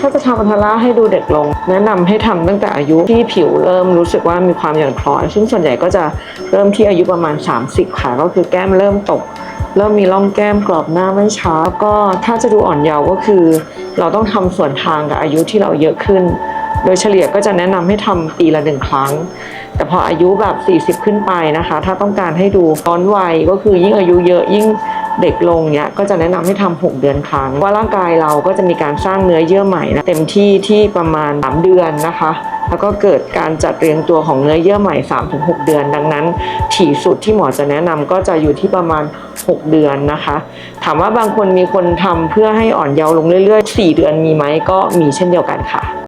ถ้าจะทำอัลทาร่าให้ดูเด็กลง แนะนำให้ทำตั้งแต่อายุที่ผิวเริ่มรู้สึกว่ามีความหย่อนคล้อยซึ่งส่วนใหญ่ก็จะเริ่มที่อายุประมาณ 30 ค่ะ ก็คือแก้มเริ่มตก เริ่มมีร่องแก้มกรอบหน้าไม่ชัดแล้วก็ถ้าจะดูอ่อนเยาว์ก็คือ เราต้องทำส่วนทางกับอายุที่เราเยอะขึ้น โดยเฉลี่ยก็จะแนะนำให้ทำปีละหนึ่งครั้ง แต่พออายุแบบ 40 ขึ้นไปนะคะ ถ้าต้องการให้ดูย้อนวัยก็คือยิ่งอายุเยอะยิ่ง เด็กลงเนี้ยก็จะแนะนำให้ทำ6เดือนครั้งว่าร่างกายเราก็จะมีการสร้างเนื้อเยื่อใหม่นะเต็มที่ที่ประมาณ 3 เดือนนะคะแล้วก็เกิดการจัดเรียงตัวของเนื้อเยื่อใหม่ 3-6 เดือน ดังนั้น ถี่สุดที่หมอจะแนะนำก็จะอยู่ที่ประมาณ 6 เดือนนะคะ ถามว่าบางคนมีคนทำเพื่อให้อ่อนเยาว์ลงเรื่อยๆ 4 เดือนมีไหมก็มีเช่นเดียวกันค่ะ